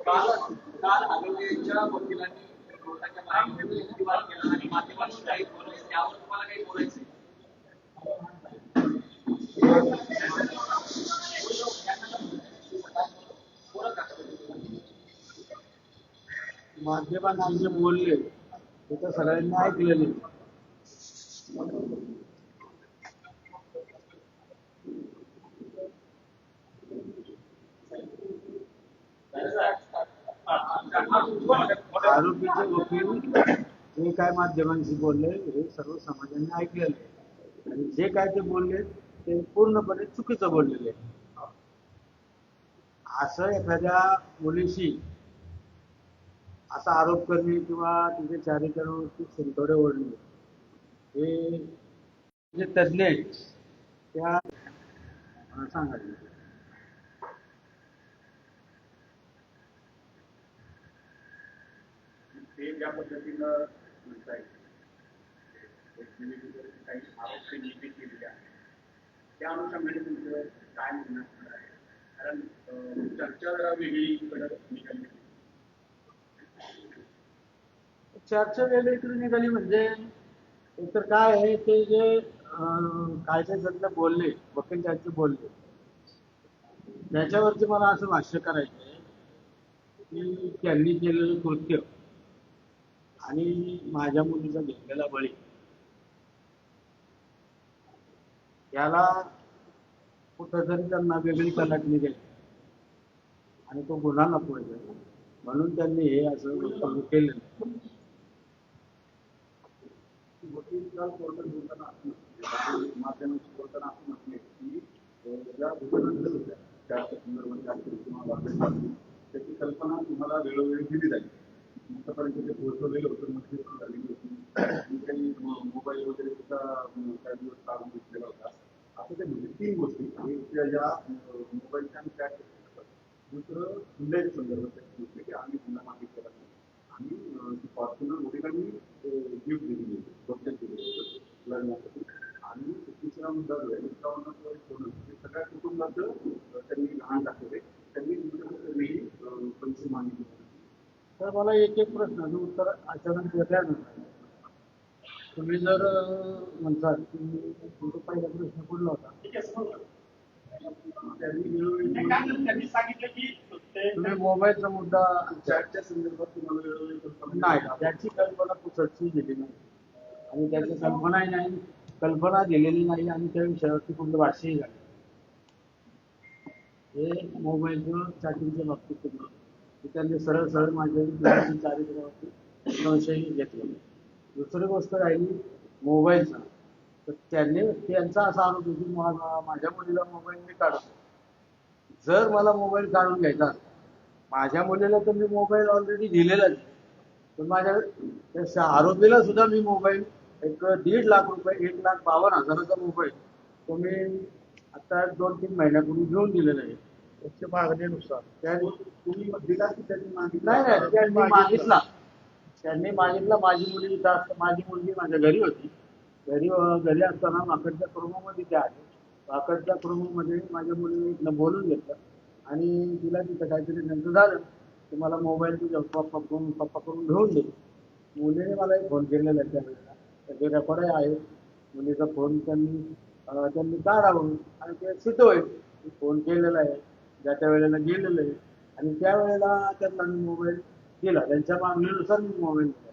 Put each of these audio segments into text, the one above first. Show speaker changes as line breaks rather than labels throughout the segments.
काल काल हागवलेच्या वकिलांनी कोर्टाच्या बाहेर युक्तिवाद केला आणि माध्यमांशी काही बोलले त्यावर तुम्हाला काही बोलायचं आहे?
माध्यमांना जे बोलले ते तर सगळ्यांनी ऐकलेले. आरोपीचे वकील जे काय माध्यमांशी बोलले हे सर्व समाजाने ऐकलेले. आणि जे काय ते बोलले ते पूर्णपणे चुकीचं बोललेले. असं एखाद्या मुलीशी असा आरोप करणे किंवा तिचे चारित्र्यावरती शिंतोडे ओढणे हे जे तज्ज्ञ आहेत त्या मला सांगायचे
ते ज्या पद्धतीनं म्हणताय एक काही आरोप ते निश्चित केलेले आहेत त्या अनुषंगाने तुमचं काय म्हणणं आहे? कारण चर्चा जरा वेगळीकडे निघाली.
चर्चा वेगळीकडे निघाली म्हणजे एकतर काय आहे ते जे अं, कायद्यातलं बोलले वकील त्यांचे बोलले त्याच्यावरती मला असं भाष्य करायचं आहे की त्यांनी केलेलं कृत्य आणि माझ्या मुलीचा घेतलेला बळी याला कुठंतरी त्यांना वेगळी कलाट निघेल आणि तो गुन्हा नको म्हणून त्यांनी हे असं वक्तव्य केलेलं
त्याची कल्पना तुम्हाला वेळोवेळी दिली जाईल. आतापर्यंत ते पोहोचवलेलं होतं मध्ये पण झालेली होती. मी काही मोबाईल वगैरे सुद्धा काही दिवस काढून घेतलेला होता. असं ते म्हणजे तीन गोष्टी. एक त्या ज्या मोबाईलच्या आणि त्या दुसरं हुंड्याच्या संदर्भात त्याची गोष्ट की आम्ही हुंडा मागितलेला आणि अं, ती फॉर्च्युनर वडिलांनी गिफ्ट दिलेली होती बक्षीस दिलेलं होतं लग्नासाठी आणि तिसरा मुद्दा जो आहे दुसरा मुद्दा जो आहे सोनं हे सगळ्या कुटुंबाचं त्यांनी लहान टाकले त्यांनी तुमच्याकडे पैसे मागितले
तर मला एक एक प्रश्नाचं उत्तर अचानक देता येणार तुम्ही जर म्हणसाल की तुमचा पहिला प्रश्न कुठला होता.
त्यांनी
सांगितलं की
तुम्ही मोबाईलचा मुद्दा
चॅटच्या संदर्भात तुम्हाला वेळोवेळी कल्पना
नाही त्याची कल्पना दिली नाही. आणि त्याची कल्पनाही नाही कल्पना दिलेली नाही आणि त्या विषयावरती कुठलं भाष्यही झालं हे मोबाईलचं चॅटिंगच्या बाबतीत केलं की त्यांनी सरळ सरळ माझ्या चारित्र्यावरती संशय घेतला दुसरी गोष्ट राहिली मोबाईलचा. तर त्यांनी त्यांचा असा आरोप मा- माझ्या मुलीला मोबाईल मी काढतो. जर मला मोबाईल काढून घ्यायचा असता माझ्या मुलीला तर मी मोबाईल ऑलरेडी दिलेलाच आहे. पण माझ्या आरोपीला सुद्धा मी मोबाईल एक दीड लाख रुपये एक लाख बावन्न हजाराचा मोबाईल तो मी आता दोन तीन महिन्यापूर्वी घेऊन दिलेला आहे. त्याच्या मागणीनुसार. त्या
तुम्ही दिला की त्यांनी मागितला?
नाही नाही त्यांनी मागितला. त्यांनी मागितला माझी मुली इथं असता माझी मुलगी माझ्या घरी होती. घरी घरी असताना वाकडच्या कुटुंबामध्ये त्या आले काकडच्या कुटुंबामध्ये माझ्या मुलीने बोलून घेतलं आणि तिला तिथं काहीतरी त्यांचं झालं. की मला मोबाईल तुझ्या पप्पा करून पप्पा करून घेऊन दे मुलीने मला एक फोन केलेला आहे त्यावेळेला. त्याचे रेकॉर्ड आहे. मुलीचा फोन त्यांनी त्यांनी काढावं आणि ते सिद्ध होईल फोन केलेला आहे. ज्या त्या वेळेला गेलेलं आहे. आणि त्यावेळेला त्यांना मी मोबाईल दिला. त्यांच्या मागणीनुसार मी मोबाईल दिला.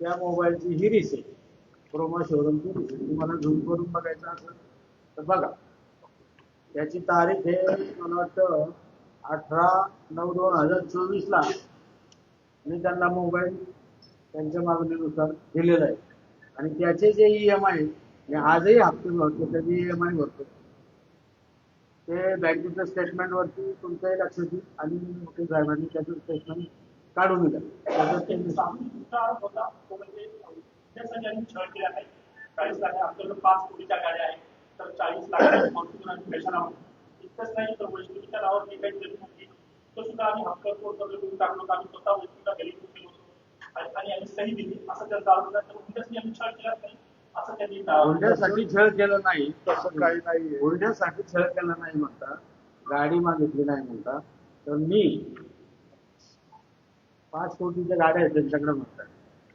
त्या मोबाईलची ही रिस आहे क्रोमा शोरूमची तुम्हाला झूम करून बघायचं असं तर बघा त्याची तारीख हे मला वाटतं अठरा नऊ दोन हजार चोवीसला मी त्यांना मोबाईल त्यांच्या मागणीनुसार दिलेला आहे. आणि त्याचे जे ई एम आय मी आजही हप्ते भरतो त्याचे ई एम आय भरतो. ते बँकेच्या स्टेटमेंटवरती तुमच्याही लक्षात येईल. आणि मोठे साहेबांनी त्याचं स्टेटमेंट काढून दिलं. त्याच्यात
केला तर चाळीस लाख आणि इतकंच नाही तर वैष्णवीच्या नावावर जी काही जमीन होती तो सुद्धा आम्ही हक्क कोर्ट करून टाकलो होतो. आम्ही स्वतः वैष्णवीला गेलो होतो आणि आम्ही सही दिली असं त्यांचा आरोप आहे. तर हुंड्यासाठी आम्ही छळ केलाच नाही असं त्यांनी
हुंड्यासाठी छळ केला नाही.
तसं काही नाहीये
हुंड्यासाठी छळ केला नाही म्हणता. गाडी मागितली नाही म्हणता. तर मी पाच कोटीच्या गाड्या आहेत त्यांच्याकडे म्हणतात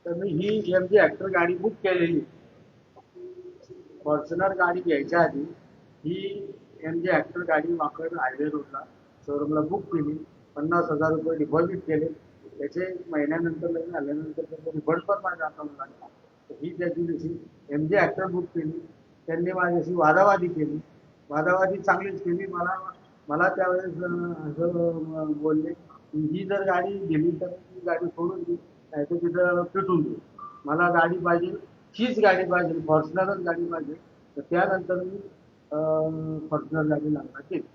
तर मी ही एम जी ॲक्टर गाडी बुक केलेली. फॉर्च्युनर गाडी घ्यायच्या आधी ही एम जी ॲक्टर गाडी माकड हायवे रोडला शोरूमला बुक केली. पन्नास हजार रुपये डिपॉझिट केले. त्याचे महिन्यानंतर लग्न आल्यानंतर त्याचा रिफंड पण माझ्या अकाउंटला आला. तर ही त्याची जशी एम जी ॲक्टर बुक केली. त्यांनी माझ्याशी वादावादी केली. वादावादी चांगलीच केली. मला मला त्यावेळेस असं बोलले की ही जर गाडी गेली तर ती गाडी सोडून दे. नाही तर तिथं पिटून दे. मला गाडी पाहिजे. हीच गाडी पाहिजे फॉर्च्युनरच गाडी पाहिजे. तर त्यानंतर मी फॉर्च्युनर गाडी लागणार केली.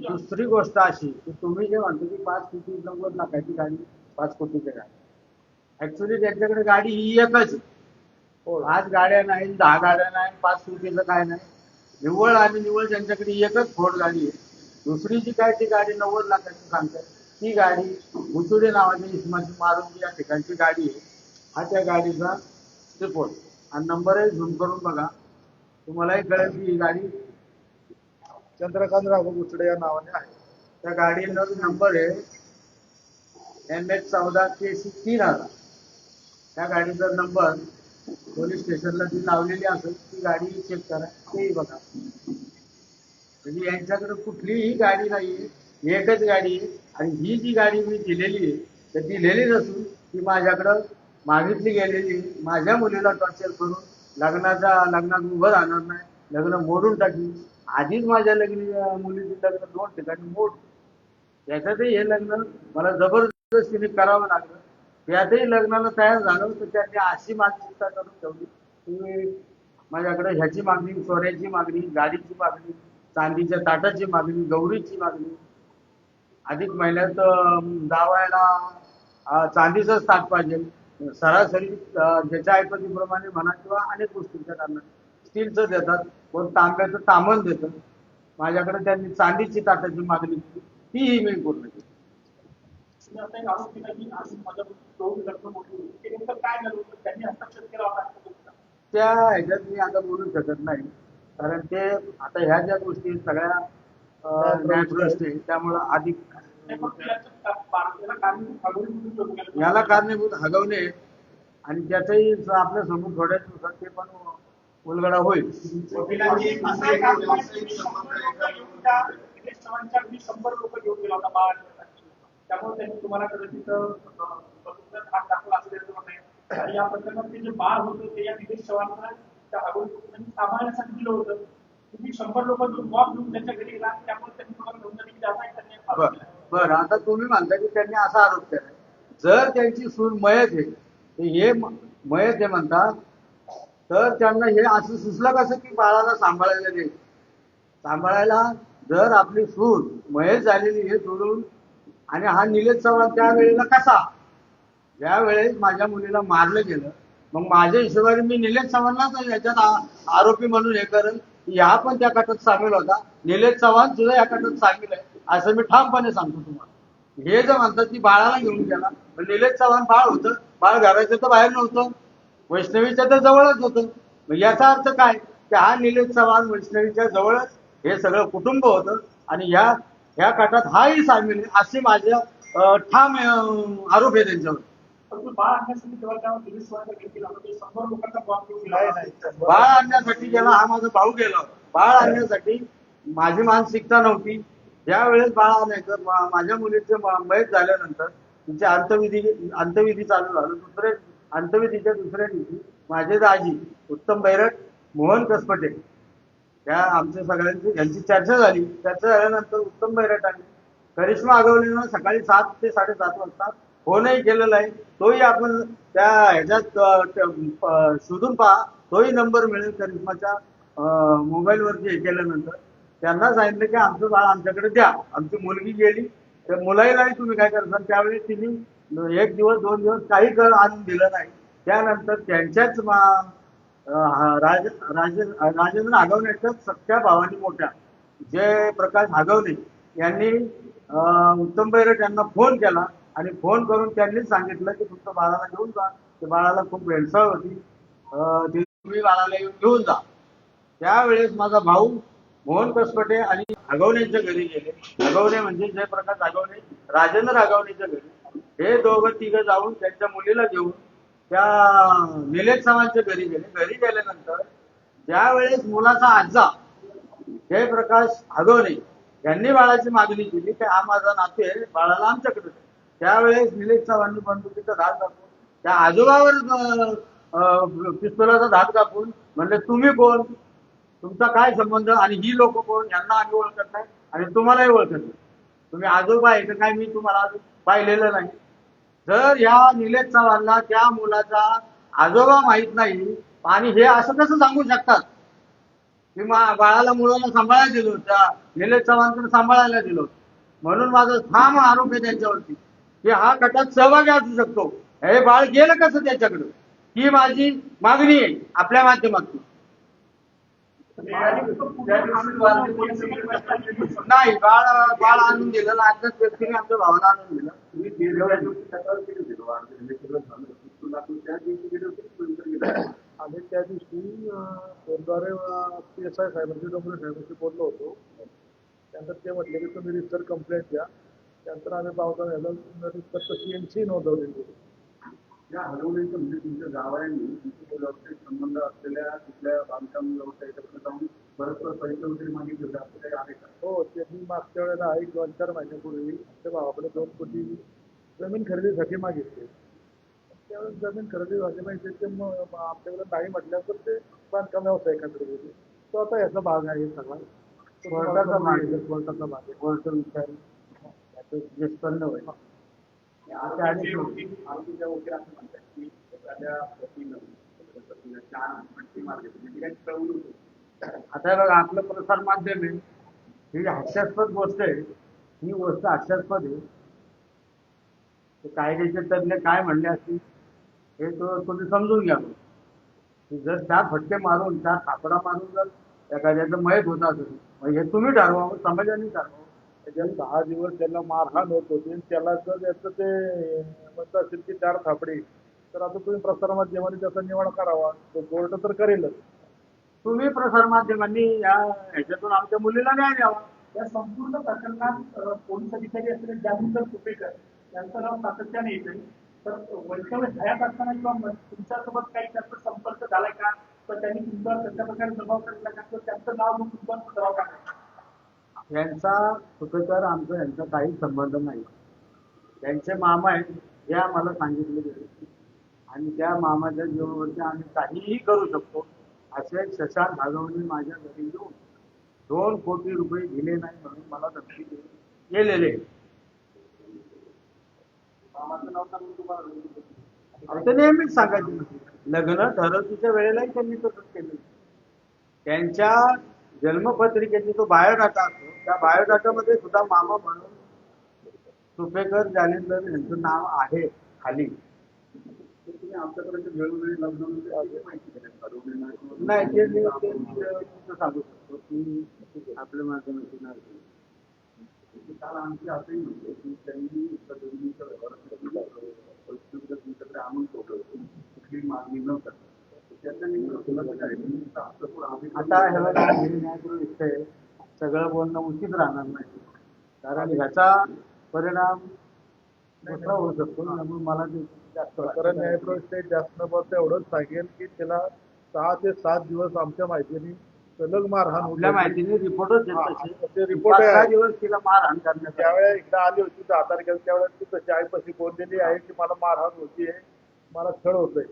दुसरी गोष्ट अशी की तुम्ही जे म्हणतो की पाच कोटी नव्वद लाखाची गाडी पाच कोटीची गाडी. ऍक्च्युली त्यांच्याकडे गाडी ही एकच आहे. पाच गाड्या नाही दहा गाड्या नाही पाच कोटीचं काय नाही. निव्वळ आणि निव्वळ त्यांच्याकडे एकच फोर्ड गाडी आहे. दुसरी जी काय ती गाडी नव्वद लाखाची सांगतात ती गाडी मुचुडे नावाच्या इसमाची मारुती या ठिकाणची गाडी आहे. हा त्या गाडीचा रिपोर्ट. आणि नंबरही झूम करून बघा. तुम्हालाही कळेल की ही गाडी
चंद्रकांत राघव गुचडे या नावाने आहे.
त्या गाडीचा नंबर आहे एम एच चौदा के सी तीन हजार. त्या गाडीचा नंबर पोलीस स्टेशनला ती लावलेली असेल ती गाडी चेक करा तेही बघा. म्हणजे यांच्याकडे कुठलीही गाडी नाही एकच गाडी आहे. आणि ही जी गाडी मी दिलेली आहे तर दिलेली नसून ती माझ्याकडं मागितली गेलेली माझ्या मुलीला टॉर्चर करून लग्नाचा लग्नात उभं राहणार नाही लग्न मोडून टाकली. आधीच माझ्या लग्न मुलीचे लग्न दोन ठिकाणी मोड त्याच्यातही हे लग्न मला जबरदस्तीने करावं लागलं. त्यातही लग्नाला तयार झालं तर त्यांनी अशी मानसिकता करून ठेवली. की माझ्याकडे ह्याची मागणी सोन्याची मागणी गाडीची मागणी चांदीच्या ताटाची मागणी गौरीची मागणी. अधिक महिन्यात जावायला चांदीचंच ताट पाहिजे. सरासरी ज्याच्या ऐपतीप्रमाणे म्हणा किंवा अनेक गोष्टींच्या कारणाने स्टीलचं देतात कोण तांब्याचं तामण देतं. माझ्याकडे त्यांनी चांदीची ताटाची मागणी केली. तीही मी पूर्ण केली. त्या ह्याच्यात मी आता बोलू शकत नाही. कारण ते आता ह्या ज्या गोष्टी सगळ्या आहे त्यामुळं अधिक
याला कारणीभूत हगवणे
आणि त्याचंही आपल्यासमोर थोड्या दिवसात ते पण उलगडा होईल.
शंभर लोकं घेऊन गेला होता बाळ. त्यामुळे त्यांनी तुम्हाला कदाचित हात टाकला असेल या प्रकरणात ते जे बाळ होतं ते या निलेश चव्हाणला त्या हगवून सांभाळण्यासाठी दिलं होतं. तुम्ही शंभर लोक घेऊन बॉम्ब घेऊन त्यांच्या घरी गेला त्यामुळे त्यांनी तुम्हाला असा एक त्यांनी
बर आता तुम्ही म्हणता की त्यांनी असा आरोप केला. जर त्यांची सून मयत आहे तर हे मयत हे म्हणतात तर त्यांना हे असं सुचलं कसं की बाळाला सांभाळायला दे सांभाळायला जर आपली सून मयत झालेली हे सोडून आणि हा निलेश चव्हाण त्यावेळेला कसा? ज्यावेळेस माझ्या मुलीला मारलं गेलं मग माझ्या हिशोबाने मी निलेश चव्हाणलाच याच्यात आरोपी म्हणून हे करेन या पण त्या कटात सामील होता. निलेश चव्हाण सुद्धा या कटात सामील आहे. असं मी ठामपणे सांगतो तुम्हाला. हे जर म्हणतात की बाळाला घेऊन गेला पण निलेश चव्हाण बाळ होतं बाळ घराच्या तर बाहेर नव्हतं वैष्णवीच्या तर जवळच होतं. मग याचा अर्थ काय? की हा निलेश चव्हाण वैष्णवीच्या जवळच हे सगळं कुटुंब होतं आणि या ह्या कटात हाही सामील असे माझे अं, ठाम आरोप आहे त्यांच्यावर.
परंतु बाळ आणण्यासाठी गेला
हा माझा भाऊ गेला. बाळ आणण्यासाठी माझी मानसिकता नव्हती. ज्या वेळेस बाळ नाही तर माझ्या मुलीचे मयत झाल्यानंतर तिचे अंतविधी अंतविधी चालू झालं. दुसरे अंतविधीच्या दुसऱ्या दिवशी माझे दाजी उत्तम बैरट मोहन कसपटे त्या आमच्या सगळ्यांची यांची चर्चा झाली. चर्चा झाल्यानंतर उत्तम बैरटांनी करिश्मा आगवलेनं सकाळी सात ते साडेसात वाजता फोनही केलेला आहे. तोही आपण त्या ह्याच्यात शोधून पहा. तोही नंबर मिळेल करिश्माच्या मोबाईलवरती हे केल्यानंतर. त्यांना सांगितलं की आमचं बाळ आमच्याकडे द्या. आमची मुलगी गेली तर मुलालाही तुम्ही काय करता त्यावेळी तिने एक दिवस दोन दिवस काही कर आणून दिलं नाही. त्यानंतर त्यांच्याच राज राजेंद्र आगवण्याच्या सख्या भावानी मोठ्या जयप्रकाश हागवणे यांनी उत्तम बैरट यांना फोन केला आणि फोन करून त्यांनीच सांगितलं की तुमचं बाळाला घेऊन जा. ते बाळाला खूप भेडसाळ होती. ते तुम्ही बाळाला येऊन घेऊन जा. त्यावेळेस माझा भाऊ मोहन कसपटे आणि आगवणेच्या घरी गेले. आगवणे म्हणजे जयप्रकाश आगवणे राजेंद्र आगवणेच्या घरी. हे दोघं तिघं जाऊन त्यांच्या मुलीला घेऊन त्या निलेश घरी गेले. घरी गेल्यानंतर ज्यावेळेस मुलाचा आजा जयप्रकाश आगवणे यांनी बाळाची मागणी केली की हा माझा नातू आहे बाळाला आमच्याकडे त्यावेळेस निलेश चव्हाणनी बंदुकीचा धाक दाखवून त्या आजोबावर अं, पिस्तुलाचा धाक दाखवून म्हणले तुम्ही कोण? तुमचा काय संबंध आणि ही लोक कोण? यांना आम्ही ओळखत नाही आणि तुम्हालाही ओळखत नाही. तुम्ही आजोबा आहे तर काय मी तुम्हाला अजून पाहिलेलं नाही. जर या निलेश चव्हाणला त्या मुलाचा आजोबा माहीत नाही आणि हे असं कसं सांगू शकतात? की बाळाला मुलाला सांभाळायला दिलं होतं. त्या निलेश चव्हाणकडे सांभाळायला दिलं होतं. म्हणून माझा ठाम आरोप आहे त्यांच्यावरती. की हा गटात सहभागी असू शकतो. हे बाळ गेलं कसं त्याच्याकडं? ही माझी मागणी आहे आपल्या माध्यमातून. नाही बाळ बाळ आणून दिलं लाजच व्यक्तीने आमच्या भावाला आणून दिलं.
तुम्ही
आम्ही त्या दिवशी फोनद्वारे पी एस आय साहेबांशी डोंगरे साहेबांशी बोललो होतो. त्यानंतर ते म्हटले की तुम्ही रिस्टर कंप्लेंट द्या. त्यानंतर आम्ही पावसा याला रिसर सी एन सी नोंदवलेली होती.
या हलवण्याचं म्हणजे तुमच्या गावांनी तुमचे व्यवसायिक संबंध असलेल्या तिथल्या बांधकाम व्यवसायाकडे जाऊन परस्पर पैसे वगैरे मागितले होते असं काही आहे का?
हो त्यांनी मागच्या वेळेला एक दोन चार महिन्यापूर्वी आमच्या भावाकडे दोन कोटी जमीन खरेदीसाठी मागितले. त्यावेळेस जमीन खरेदी झाली पाहिजे ते मग आमच्याकडे नाही म्हटल्यावर ते बांधकाम व्यावसायिकांकडे गेले तो आता याचा भाग आहे सगळा. तो
कोर्टाचा भाग आहे.
कोर्टाचा भाग आहे.
कोर्ट विचार याचं
आता असं म्हणतात की एखाद्या पतीनं मारली म्हणजे काही
आता बघा आपलं प्रसार माध्यम आहे. ही हास्यास्पद गोष्ट आहे. ही गोष्ट हास्यास्पद आहे. कायद्याचे तज्ञ काय म्हणले असतील हे तो तुम्ही समजून घ्या. की जर त्या फटके मारून त्या थापडा मारून जर एखाद्याचं मयत होत असेल मग हे तुम्ही ठरवा समाजाने ठरवा.
त्याच्यात दहा दिवस त्याला मारहाण होत होती. आणि त्याला जर याचं ते म्हणत असेल की चार थापडे तर आता तुम्ही प्रसारमाध्यमाने त्याचा निवाडा करावा. तो कोर्ट तर करेलच.
तुम्ही प्रसार माध्यमांनी या ह्याच्यातून आमच्या मुलीला न्याय द्यावा.
या संपूर्ण प्रकरणात पोलीस अधिकारी असलेले जागृत कुपेकर यांचं नाव सातत्याने येते तर वैष्णव हयात असताना किंवा तुमच्यासोबत काही त्यांचा संपर्क झालाय का? तर त्यांनी तुमच्यावर कशा प्रकारे दबाव टाकला का? किंवा त्यांचं नाव घेऊन तुमच्यावर दबाव टाकला
यांचा सुपेकर आमचा यांचा काही संबंध नाही. त्यांचे मामा आहेत हे आम्हाला सांगितले गेले. आणि त्या मामाच्या जीवनावरती आम्ही काहीही करू शकतो असे शशांक भागवणे माझ्या घरी येऊन दोन कोटी रुपये दिले नाही म्हणून मला धमकी केलेले. गेलेले
मामाचं नाव
ते नेहमीच सांगायचे. लग्न ठरवतीच्या वेळेलाही त्यांनी तसंच केलं. त्यांच्या जन्मपत्रिकेचा जो बायोडाटा असतो. त्या बायोडाटामध्ये सुद्धा मामा म्हणून सुपेकर जालिंदर यांचं नाव आहे खाली.
आमच्यापर्यंत वेळोवेळी किंवा-
नाही ते मी सांगू शकतो की आपल्या माध्यमातून.
काल आमची असंही म्हणतो की त्यांनी व्यवहार तुमच्याकडे आणून मागणी न करता
आता हे बघा हे न्यायगृह आहे सगळं बोलणं उचित राहणार नाही कारण ह्याचा परिणाम दुसरा होऊ शकतो त्यामुळे मला ते जास्त
प्रकरण
वाटतं.
न्यायप्रविष्ट जास्त बस एवढंच सांगेल की त्याला सहा ते सात दिवस आमच्या माहितीने सलग मारहाण होत
आपल्या
होती.
माहितीने रिपोर्टच देत
ते
पाच सहा
आहे.
दिवस तिला मारहाण करण्यात.
ज्यावेळेला एकदा आली होती दहा तारखेला त्यावेळेला ती तशी आईपाशी बोललेली आहे की मला मारहाण होतीये मला छळ होतोय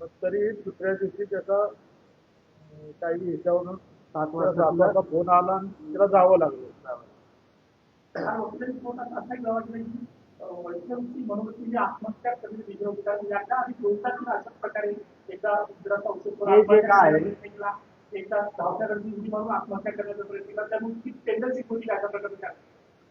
पण तरी दुसऱ्या दिवशी त्याचा अं, काही ह्याच्यावरून
सात
फोन आला आणि तिला जावं लागलं.
हा वकील कोर्टात असाही गवाटलं की अ, वैष्णवची मनोवृत्तीने आत्महत्या करणे अशाच प्रकारे एका औषध
हे जे काय आहे?
एकदा एकदा धावत्या गरजेची म्हणून आत्महत्या करण्याचा प्रयत्न केला त्यामुळे ती टेंडन्सी अशा प्रकारे काय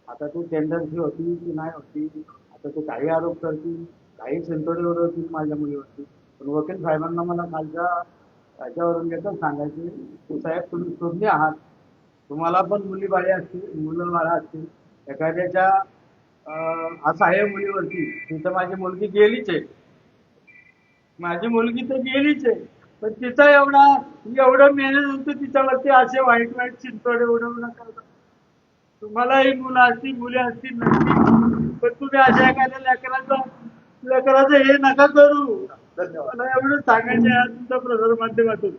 आता ती टेंडन्सी होती की नाही होती? आता ते काही आरोप करतील काही सेंटोरीवर होतील माझ्या मुलीवरती. पण वकील साहेबांना मला कालच्या याच्यावरून एकच सांगायचे की साहेब तुम्ही शोधले आहात. तुम्हाला पण मुली बाळी असतील मुलं बाळा असतील. एखाद्याच्या असं आहे मुलीवरती. तिथं माझी मुलगी गेलीच आहे. माझी मुलगी तर गेलीच आहे. पण तिचा एवढा एवढं मेहनत होतं तिच्यावरती असे वाईट वाईट चिंतोड एवढं करतात. तुम्हालाही मुलं असतील मुली असतील नसतील पण तुम्ही अशा एखाद्या लेकराचं लेकराचं हे नका करू.
धन्यवाद
मला एवढं सांगायचं आहे तुमच्या प्रसार माध्यमातून.